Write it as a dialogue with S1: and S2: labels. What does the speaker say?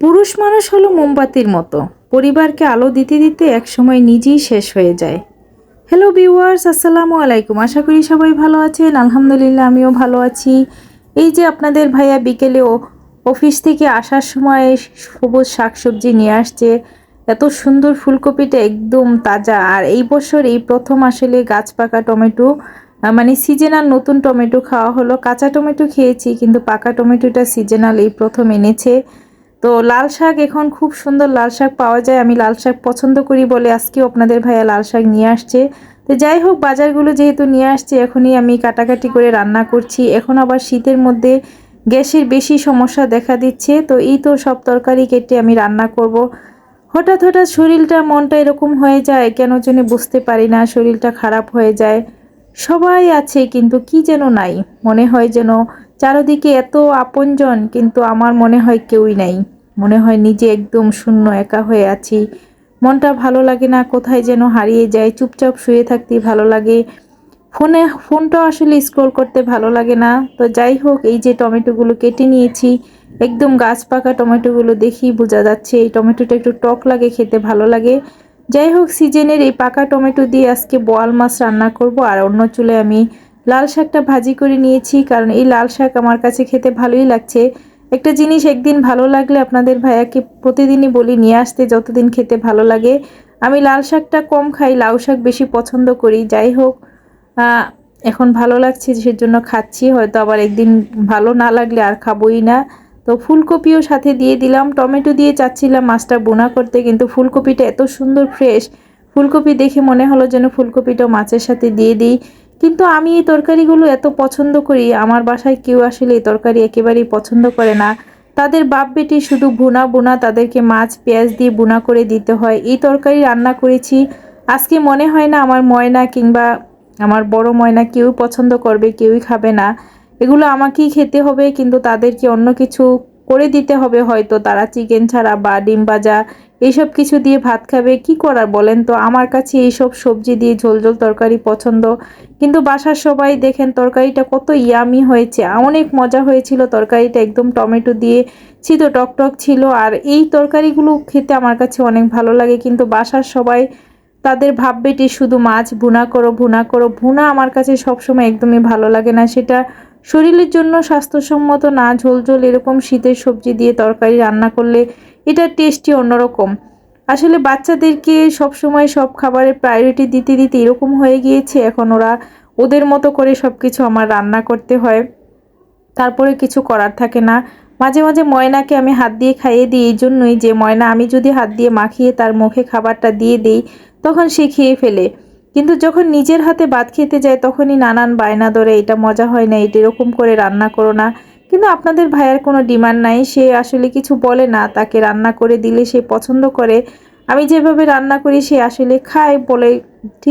S1: পুরুষ মানুষ হলো মোমবাতির মতো। পরিবারকে আলো দিতে দিতে একসময় নিজেই শেষ হয়ে যায়। হ্যালো ভিউয়ার্স আসসালামু আলাইকুম। আশা করি সবাই ভালো আছেন। আলহামদুলিল্লাহ, আমিও ভালো আছি। এই যে আপনাদের ভাইয়া বিকেলে অফিস থেকে আসার সময় সবুজ শাকসবজি নিয়ে আসছে। এত সুন্দর ফুলকপিটা একদম তাজা। আর এই বছর এই প্রথম আসলে গাছ পাকা টমেটো মানে সিজনাল নতুন টমেটো খাওয়া হলো। কাঁচা টমেটো খেয়েছি, কিন্তু পাকা টমেটোটা সিজনাল এই প্রথম এনেছে। তো লাল শাক, এখন খুব সুন্দর লাল শাক পাওয়া যায়। আমি লাল শাক পছন্দ করি বলে আজকেও আপনাদের ভাইয়া লাল শাক নিয়ে আসছে। তো যাই হোক, বাজারগুলো যেহেতু নিয়ে আসছে, এখনই আমি কাটাকাটি করে রান্না করছি। এখন আবার শীতের মধ্যে গ্যাসের বেশি সমস্যা দেখা দিচ্ছে। তো এই তো সব তরকারি কেটে আমি রান্না করব। হঠাৎ হঠাৎ শরীরটা মনটা এরকম হয়ে যায়, কেন জানি বুঝতে পারি না, শরীরটা খারাপ হয়ে যায়। সবাই আছে, কিন্তু কি যেন নাই। মনে হয় যেন চারদিকে এত আপনজন, কিন্তু আমার মনে হয় কেউই নাই। মনে হয় নিজে একদম শূন্য, একা হয়ে আছি। মনটা ভালো লাগে না, কোথায় যেন হারিয়ে যায়, চুপচাপ শুয়ে থাকতে ভালো লাগে। ফোনে, ফোনটা আসলে স্ক্রোল করতে ভালো লাগে না। তো যাই হোক, এই যে টমেটোগুলো কেটে নিয়েছি, একদম গাছ পাকা টমেটোগুলো দেখেই বোঝা যাচ্ছে, এই টমেটোটা একটু টক লাগে, খেতে ভালো লাগে। যাই হোক, সিজনের এই পাকা টমেটো দিয়ে আজকে বোয়াল মাছ রান্না করব, আর অন্য চুলে আমি লাল শাকটা ভাজি করে নিয়েছি, কারণ এই লাল শাক আমার কাছে খেতে ভালোই লাগছে। একটা জিনিস একদিন ভালো লাগলে আপনাদের ভাইয়াকে প্রতিদিনই বলি, নিয়ে আসতে, যতদিন খেতে ভালো লাগে। আমি লাল শাকটা কম খাই, লাউ শাক বেশি পছন্দ করি। যাই হোক এখন ভালো লাগছে, সেজন্য খাচ্ছি। হয়তো আবার একদিন ভালো না লাগলে আর খাবোই না। তো ফুলকপিও সাথে দিয়ে দিলাম। টমেটো দিয়ে চাচ্ছিলাম মাছটা বোনা করতে, কিন্তু ফুলকপিটা এত সুন্দর ফ্রেশ। ফুলকপি দেখে মনে হলো যেন ফুলকপিটা মাছের সাথে দিয়ে দিই। কিন্তু আমি এই তরকারিগুলো এত পছন্দ করি, আমার বাসায় কেউ আসলে এই তরকারি একেবারেই পছন্দ করে না। তাদের বাপ বেটি শুধু ভুনা বোনা তাদেরকে মাছ, পেঁয়াজ দিয়ে বোনা করে দিতে হয়। এই তরকারি রান্না করেছি। আজকে মনে হয় না আমার ময়না কিংবা আমার বড় ময়না কেউ পছন্দ করবে, কেউই খাবে না। এগুলো আমাকেই খেতে হবে, কিন্তু তাদেরকে অন্য কিছু করে দিতে হবে। হয়তো তারা চিকেন ছাড়া বা ডিম ভাজা এইসব কিছু দিয়ে ভাত খাবে, কি করার বলেন তো? আমার কাছে এইসব সবজি দিয়ে ঝোল ঝোল তরকারি পছন্দ। কিন্তু বাসার সবাই দেখেন তরকারিটা কত ইয়ামি হয়েছে। অনেক মজা হয়েছিল তরকারিটা, একদম টমেটো দিয়ে ছিল টকটক ছিল। আর এই তরকারিগুলো খেতে আমার কাছে অনেক ভালো লাগে। কিন্তু বাসার সবাই তাদের ভাববেটি শুধু মাছ, ভুনা করো ভুনা করো। ভুনা আমার কাছে সবসময় একদমই ভালো লাগে না। সেটা শরীরের জন্য স্বাস্থ্যসম্মত না ঝোল ঝোল এরকম শীতের সবজি দিয়ে তরকারি রান্না করলে এটা টেস্টি অন্যরকম। আসলে বাচ্চাদেরকে সবসময় সব খাবারের প্রায়োরিটি দিতে দিতে এরকম হয়ে গিয়েছে, এখন ওরা ওদের মতো করে সব কিছু আমার রান্না করতে হয়। তারপরে কিছু করার থাকে না। মাঝে মাঝে ময়নাকে আমি হাত দিয়ে খাইয়ে দিই, এই জন্যই যে ময়না আমি যদি হাত দিয়ে মাখিয়ে তার মুখে খাবারটা দিয়ে দিই, তখন সে খেয়ে ফেলে। কিন্তু যখন নিজের হাতে ভাত খেতে যায় তখনই নানান বায়না ধরে, এটা মজা হয় না, এটা এরকম করে রান্না করো না। কিন্তু আপনাদের ভাইয়ের কোনো ডিমান্ড নাই, সে আসলে কিছু বলে না, তাকে রান্না করে দিলে সে পছন্দ করে। আমি যেভাবে রান্না করি, সে আসলে খায় বলে ঠিক